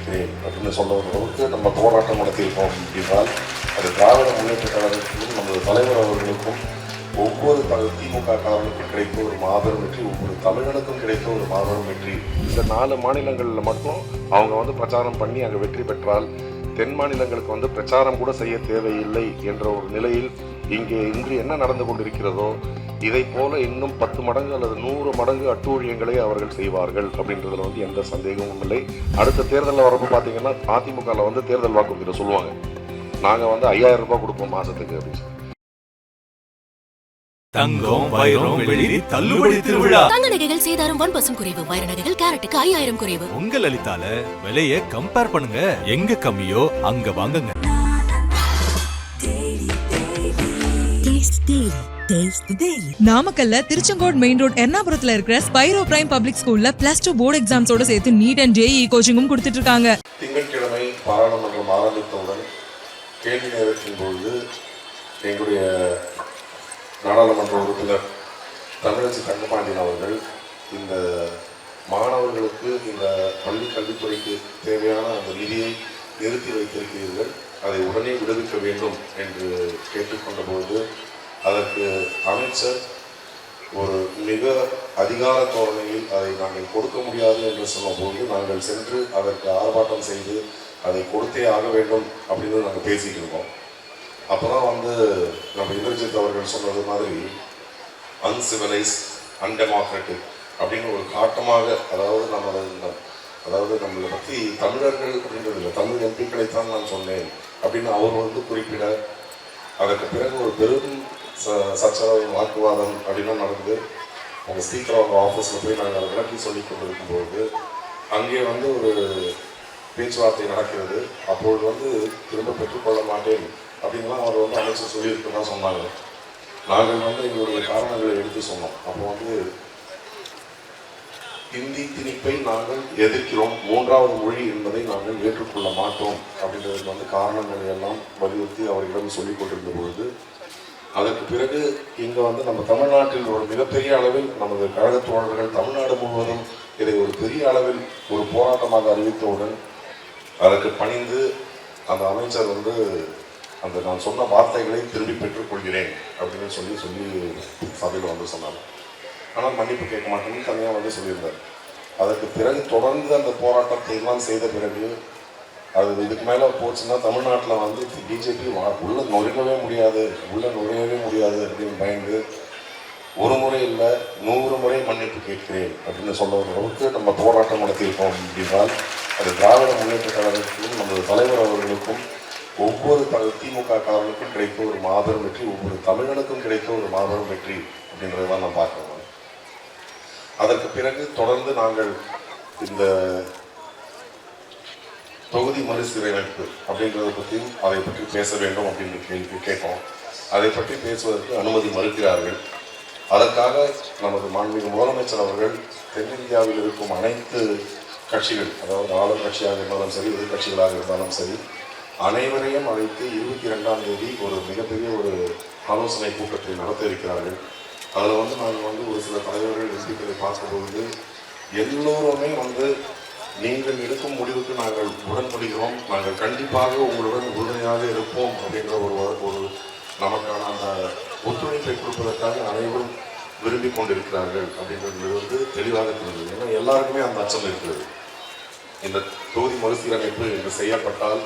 இருக்கிறேன் அப்படின்னு சொல்ல ஒரு அளவுக்கு நம்ம போராட்டம் நடத்தியிருக்கோம் என்றால் அது திராவிட முன்னேற்ற கழகத்திலும் நமது தலைவர் அவர்களுக்கும் ஒவ்வொரு திமுக காரனுக்கும் கிடைத்த ஒரு மாபெரும் வெற்றி ஒவ்வொரு தமிழனுக்கும் கிடைத்த ஒரு மாபெரும் வெற்றி. இந்த நாலு மாநிலங்களில் மட்டும் அவங்க வந்து பிரச்சாரம் பண்ணி அங்கே வெற்றி பெற்றால் தென் மாநிலங்களுக்கு வந்து பிரச்சாரம் கூட செய்ய தேவையில்லை என்ற ஒரு நிலையில் இங்கே இன்று என்ன நடந்து கொண்டிருக்கிறதோ இதை போல இன்னும் பத்து மடங்கு அல்லது நூறு மடங்கு அட்டூழியங்களை அவர்கள் செய்வார்கள் அப்படின்றதுல வந்து எந்த சந்தேகமும் இல்லை. அடுத்த தேர்தலில் வரப்போ பார்த்தீங்கன்னா அதிமுகவில் வந்து தேர்தல் வாக்குறுதியில் சொல்லுவாங்க. நாங்கள் வந்து ஐயாயிரம் ரூபாய் கொடுப்போம் மாசத்துக்கு அப்படின்னு சொல்லி. தங்கம் வைரம் வெள்ளி தள்ளுபடி திருவிழா. தங்க நகைகள் சேதாரம் ஒன் பர்சன்ட் குறைவு. வைர நகைகள் கேரட்டுக்கு ஐயாயிரம் குறைவு. உங்க லலிதால விலைய கம்பேர் பண்ணுங்க. எங்க கம்மியோ அங்க வாங்குங்க. நாமக்கல்ல திருச்செங்கோடு மெயின் ரோட் எர்ணாபுரத்துல இருக்கிற ஸ்பைரோ பிரைம் பப்ளிக் ஸ்கூல்ல பிளஸ் டூ போர்டு எக்ஸாம்ஸோட சேர்த்து நீட் அண்ட் ஜேஇ கோச்சிங்கும் கொடுத்துட்டு இருக்காங்க திங்கட்கிழமை பாராளுமன்றம் ஆரம்பித்தவுடன் கேள்வி நேரத்தின் பொழுது எங்களுடைய நாடாளுமன்ற உறுப்பினர் தமிழச்சி தங்கபாண்டியன் அவர்கள் இந்த மாணவர்களுக்கு இந்த பள்ளி கல்வித்துறைக்கு தேவையான அந்த நிதியை நிறுத்தி வைத்திருக்கிறீர்கள். அதை உடனே விடுவிக்க வேண்டும் என்று கேட்டுக்கொண்ட பொழுது அதற்கு அமைச்சர் ஒரு மிக அதிகார தோரணையில் அதை நாங்கள் கொடுக்க முடியாது என்று சொன்னபோது நாங்கள் சென்று அதற்கு ஆர்ப்பாட்டம் செய்து அதை கொடுத்தே ஆக வேண்டும் அப்படின்னு நாங்கள் பேசிட்டு இருக்கோம். அப்போ தான் வந்து நம்ம இந்திரஜித் அவர்கள் சொன்னது மாதிரி அன்சிவிலைஸ் அன்டெமோக்ராட்டிக் அப்படின்னு ஒரு காட்டமாக அதாவது நம்ம அதாவது நம்மளை பற்றி தமிழர்கள் அப்படின்றது இல்லை தமிழ் எம்பிக்களைத்தான் நான் சொன்னேன் அப்படின்னு அவர் வந்து குறிப்பிட அதற்கு பிறகு ஒரு பெரும் ச சச்சரவு வாக்குவாதம் அப்படின்லாம் நடந்து அவங்க ஸ்பீக்கர் அவங்க ஆஃபீஸில் போய் நாங்கள் அதை விளக்கி சொல்லி கொண்டிருக்கும்போது அங்கே வந்து ஒரு பேச்சுவார்த்தை நடக்கிறது. அப்பொழுது வந்து திரும்ப பெற்றுக்கொள்ள மாட்டேன் அப்படின்லாம் அவர் வந்து அமைச்சர் சொல்லியிருக்குன்னு தான் சொன்னாங்க. நாங்கள் வந்து எங்களுடைய காரணங்களை எடுத்து சொன்னோம். அப்போ வந்து இந்தி திணிப்பை நாங்கள் எதிர்க்கிறோம். மூன்றாவது மொழி என்பதை நாங்கள் ஏற்றுக்கொள்ள மாட்டோம் அப்படின்றதுக்கு வந்து காரணங்களை எல்லாம் வலியுறுத்தி அவர்களிடம் சொல்லிக் கொண்டிருந்த பொழுது அதற்கு பிறகு இங்கே வந்து நம்ம தமிழ்நாட்டில் ஒரு மிகப்பெரிய அளவில் நமது கழகத் தோழர்கள் தமிழ்நாடு முழுவதும் இதை ஒரு பெரிய அளவில் ஒரு போராட்டமாக அறிவித்தவுடன் அதற்கு பணிந்து அந்த அமைச்சர் வந்து அந்த நான் சொன்ன வார்த்தைகளை திரும்பி பெற்றுக்கொள்கிறேன் அப்படின்னு சொல்லி சொல்லி சபையில் வந்து சொன்னாங்க. ஆனால் மன்னிப்பு கேட்க மாட்டேன்னு தனியாக வந்து சொல்லியிருந்தார். அதற்கு பிறகு தொடர்ந்து அந்த போராட்டத்தை எல்லாம் செய்த பிறகு அது இதுக்கு மேலே போச்சுன்னா தமிழ்நாட்டில் வந்து பிஜேபி உள்ள நுழையவே முடியாது உள்ள நுழையவே முடியாது அப்படின்னு பயந்து ஒரு முறை இல்லை நூறு முறை மன்னிப்பு கேட்கிறேன் அப்படின்னு சொல்ல ஒரு அளவுக்கு நம்ம போராட்டம் நடத்தியிருக்கோம் அப்படின்றால் அது திராவிட முன்னேற்ற கழகத்திலும் நமது தலைவர் அவர்களுக்கும் ஒவ்வொரு த திமுக காரர்களுக்கும் கிடைத்த ஒரு மாபெரும் வெற்றி ஒவ்வொரு தமிழனுக்கும் கிடைத்த ஒரு மாபெரும் வெற்றி அப்படின்றதான் நான் பார்க்குறேன் அதற்கு பிறகு தொடர்ந்து நாங்கள் இந்த தொகுதி மறுசீரமைப்பு அப்படின்றத பற்றியும் அதை பற்றி பேச வேண்டும் அப்படின்னு கேள்வி கேட்டோம். அதை பற்றி பேசுவதற்கு அனுமதி மறுக்கிறார்கள். அதற்காக நமது மாண்புமிகு முதலமைச்சர் அவர்கள் தென்னிந்தியாவில் இருக்கும் அனைத்து கட்சிகள் அதாவது ஆளும் கட்சியாக இருந்தாலும் சரி எதிர்கட்சிகளாக இருந்தாலும் சரி அனைவரையும் அழைத்து இருபத்தி ரெண்டாம் தேதி ஒரு மிகப்பெரிய ஒரு ஆலோசனை கூட்டத்தை நடத்த இருக்கிறார்கள். அதில் வந்து நாங்கள் வந்து ஒரு சில தலைவர்கள் எம்பிக்களை பார்க்கும்பொழுது எல்லோருமே வந்து நீங்கள் எடுக்கும் முடிவுக்கு நாங்கள் உடன்படுகிறோம். நாங்கள் கண்டிப்பாக உங்களுடன் உறுதுணையாக இருப்போம் அப்படின்ற ஒரு ஒரு நமக்கான அந்த ஒத்துழைப்பை கொடுப்பதற்காக அனைவரும் விரும்பி கொண்டிருக்கிறார்கள் அப்படின்றது வந்து தெளிவாக தெரிஞ்சது ஏன்னா எல்லாருக்குமே அந்த அச்சம் இருக்கிறது. இந்த தொகுதி மறுசீரமைப்பு இன்று செய்யப்பட்டால்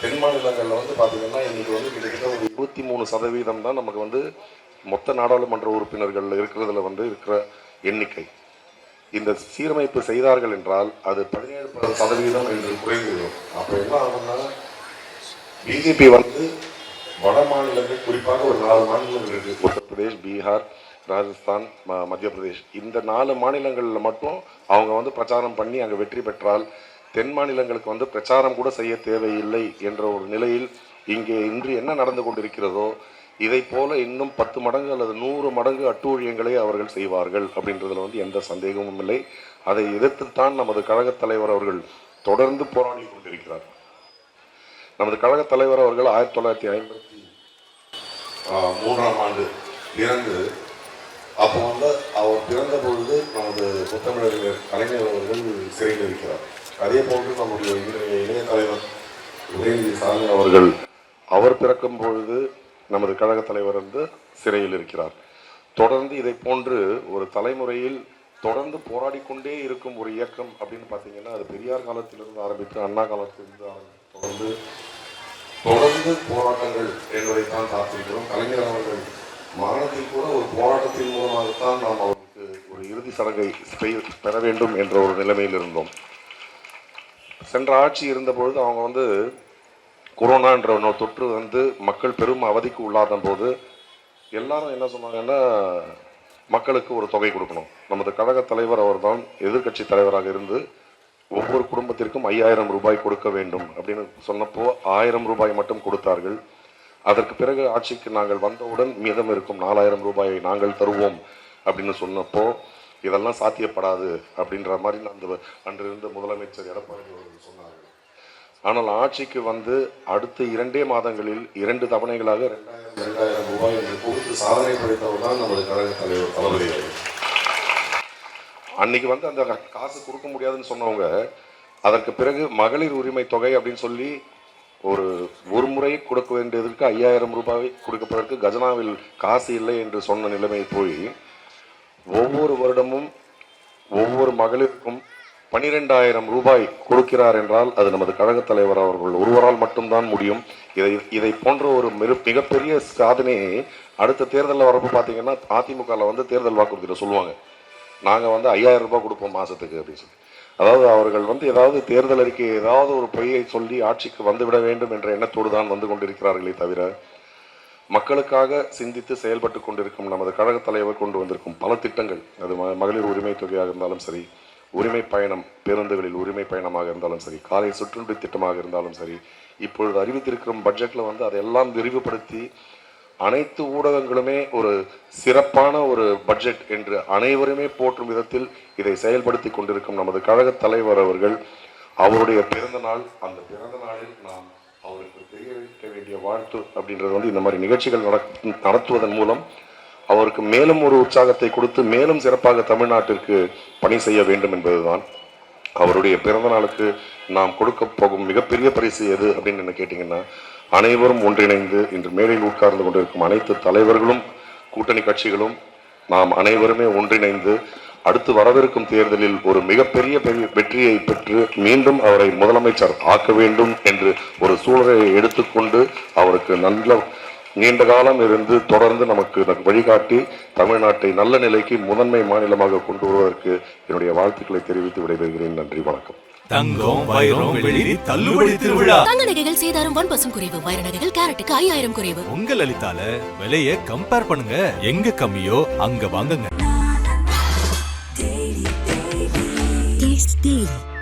தென் மாநிலங்களில் வந்து பார்த்தீங்கன்னா எங்களுக்கு வந்து கிட்டத்தட்ட ஒரு இருபத்தி மூணு சதவீதம் தான் நமக்கு வந்து மொத்த நாடாளுமன்ற உறுப்பினர்கள் இருக்கிறதுல வந்து இருக்கிற எண்ணிக்கை. இந்த சீரமைப்பு செய்தார்கள் என்றால் அது பதினேழு சதவீதம் என்று குறைந்துவிடும். அப்போ என்ன ஆகும்னா பிஜேபி வந்து வட மாநிலங்கள் குறிப்பாக ஒரு நாலு மாநிலங்கள் இருக்கு. உத்தரப்பிரதேஷ் பீகார் ராஜஸ்தான் ம- மத்திய பிரதேஷ். இந்த நாலு மாநிலங்களில் மட்டும் அவங்க வந்து பிரச்சாரம் பண்ணி அங்கே வெற்றி பெற்றால் தென் மாநிலங்களுக்கு வந்து பிரச்சாரம் கூட செய்ய தேவையில்லை என்ற ஒரு நிலையில் இங்கே இன்று என்ன நடந்து கொண்டிருக்கிறதோ இதை போல இன்னும் பத்து மடங்கு அல்லது நூறு மடங்கு அட்டூழியங்களை அவர்கள் செய்வார்கள் அப்படின்றதுல வந்து எந்த சந்தேகமும் இல்லை. அதை எதிர்த்துத்தான் நமது கழகத் தலைவர் அவர்கள் தொடர்ந்து போராடி கொண்டிருக்கிறார். நமது கழகத் தலைவர் அவர்கள் ஆயிரத்தி தொள்ளாயிரத்தி ஐம்பத்தி மூன்றாம் ஆண்டு பிறந்து அப்போ வந்து அவர் பிறந்த பொழுது நமது புத்தமிழர் கலைஞர் அவர்கள் சிறையில் இருக்கிறார் அதே போன்று நம்முடைய இளைய இணைய தலைவர் உதயநிதி ஸ்டாலின் அவர்கள் அவர் பிறக்கும் பொழுது நமது கழக தலைவர் வந்து சிறையில் இருக்கிறார். தொடர்ந்து இதை போன்று ஒரு தலைமுறையில் தொடர்ந்து போராடி கொண்டே இருக்கும் ஒரு இயக்கம் அப்படின்னு பார்த்தீங்கன்னா அது பெரியார் காலத்திலிருந்து ஆரம்பித்து அண்ணா காலத்திலிருந்து ஆரம்பித்து தொடர்ந்து தொடர்ந்து போராட்டங்கள் என்பதைத்தான் பார்த்திருக்கிறோம். கலைஞர் அவர்கள் மரணத்தில் கூட ஒரு போராட்டத்தின் மூலமாகத்தான் நாம் அவருக்கு ஒரு இறுதி சடங்கை பெற வேண்டும் என்ற ஒரு நிலைமையில் இருந்தோம். சென்ற ஆட்சி இருந்தபொழுது அவங்க வந்து கொரோனான்ற தொற்று வந்து மக்கள் பெரும் அவதிக்கு உள்ளாத போது எல்லாரும் என்ன சொன்னாங்கன்னா மக்களுக்கு ஒரு தொகை கொடுக்கணும். நமது கழக தலைவர் அவர்தான் எதிர்க்கட்சி தலைவராக இருந்து ஒவ்வொரு குடும்பத்திற்கும் ஐயாயிரம் ரூபாய் கொடுக்க வேண்டும் அப்படின்னு சொன்னப்போ ஆயிரம் ரூபாய் மட்டும் கொடுத்தார்கள். அதற்கு பிறகு ஆட்சிக்கு நாங்கள் வந்தவுடன் மீதம் இருக்கும் நாலாயிரம் ரூபாயை நாங்கள் தருவோம் அப்படின்னு சொன்னப்போ இதெல்லாம் சாத்தியப்படாது அப்படின்ற மாதிரி அந்த அன்றிருந்த முதலமைச்சர் எடப்பாடி அவர்கள் சொன்னார். ஆனால் ஆட்சிக்கு வந்து அடுத்த இரண்டே மாதங்களில் இரண்டு தவணைகளாக ரெண்டாயிரம் ரெண்டாயிரம் ரூபாய் என்று கொடுத்து சாதனை படைத்தவர் தான் நமது கழக தலைவர் தளபதி அன்னைக்கு வந்து அந்த காசு கொடுக்க முடியாதுன்னு சொன்னவங்க அதற்கு பிறகு மகளிர் உரிமை தொகை அப்படின்னு சொல்லி ஒரு ஒரு முறை கொடுக்க வேண்டியதற்கு ஐயாயிரம் ரூபாய் கொடுக்கப்பதற்கு கஜனாவில் காசு இல்லை என்று சொன்ன நிலைமை போய் ஒவ்வொரு வருடமும் ஒவ்வொரு மகளிருக்கும் பனிரெண்டாயிரம் ரூபாய் கொடுக்கிறார் என்றால் அது நமது கழகத் தலைவர் அவர்கள் ஒருவரால் மட்டும்தான் முடியும். இதை இதை போன்ற ஒரு மிக மிகப்பெரிய சாதனையை அடுத்த தேர்தலில் வரப்போ பார்த்தீங்கன்னா அதிமுகவில் வந்து தேர்தல் வாக்குறுதியில் சொல்லுவாங்க. நாங்கள் வந்து ஐயாயிரம் ரூபாய் கொடுப்போம் மாதத்துக்கு அப்படின்னு சொல்லி. அதாவது அவர்கள் வந்து ஏதாவது தேர்தல் அறிக்கை ஏதாவது ஒரு பொய்யை சொல்லி ஆட்சிக்கு வந்துவிட வேண்டும் என்ற எண்ணத்தோடு தான் வந்து கொண்டிருக்கிறார்களே தவிர மக்களுக்காக சிந்தித்து செயல்பட்டு கொண்டிருக்கும் நமது கழக தலைவர் கொண்டு வந்திருக்கும் பல திட்டங்கள் அது மகளிர் உரிமை தொகையாக இருந்தாலும் சரி உரிமை பயணம் பேருந்துகளில் உரிமை பயணமாக இருந்தாலும் சரி காலை சுற்றுண்டு திட்டமாக இருந்தாலும் சரி இப்பொழுது அறிவித்திருக்கும் பட்ஜெட்டில் வந்து அதையெல்லாம் விரிவுபடுத்தி அனைத்து ஊடகங்களுமே ஒரு சிறப்பான ஒரு பட்ஜெட் என்று அனைவருமே போற்றும் விதத்தில் இதை செயல்படுத்தி கொண்டிருக்கும் நமது கழக தலைவர் அவர்கள். அவருடைய பிறந்த நாள் அந்த பிறந்த நாளில் நாம் அவருக்கு தெரிவிக்க வேண்டிய வாழ்த்து அப்படின்றது வந்து இந்த மாதிரி நிகழ்ச்சிகள் நடத்துவதன் மூலம் அவருக்கு மேலும் ஒரு உற்சாகத்தை கொடுத்து மேலும் சிறப்பாக தமிழ்நாட்டிற்கு பணி செய்ய வேண்டும் என்பதுதான் அவருடைய பிறந்த நாளுக்கு நாம் கொடுக்க போகும் மிகப்பெரிய பரிசு எது அப்படின்னு என்ன கேட்டிங்கன்னா அனைவரும் ஒன்றிணைந்து இன்று மேடையில் உட்கார்ந்து கொண்டிருக்கும் அனைத்து தலைவர்களும் கூட்டணி கட்சிகளும் நாம் அனைவருமே ஒன்றிணைந்து அடுத்து வரவிருக்கும் தேர்தலில் ஒரு மிகப்பெரிய பெரிய வெற்றியை பெற்று மீண்டும் அவரை முதலமைச்சர் ஆக்க வேண்டும் என்று ஒரு சூழலை எடுத்துக்கொண்டு அவருக்கு நல்ல நீண்ட காலம் இருந்து தொடர்ந்து நமக்கு வழிகாட்டி தமிழ்நாட்டை நல்ல நிலைக்கு முதன்மை மாநிலமாக கொண்டு வருவதற்கு என்னுடைய வாழ்த்துக்களை தெரிவித்து விடைபெறுகிறேன். நன்றி வணக்கம். தங்கம் வைரம் வெள்ளி தள்ளுபடி திருவிழா. தங்க நகைகள் சேதாரம் ஒன் பர்சன்ட் குறைவு. வைர நகைகள் கேரட்டுக்கு ஐயாயிரம் குறைவு. உங்க லலிதால விலைய கம்பேர் பண்ணுங்க. எங்க கம்மியோ அங்க வாங்குங்க.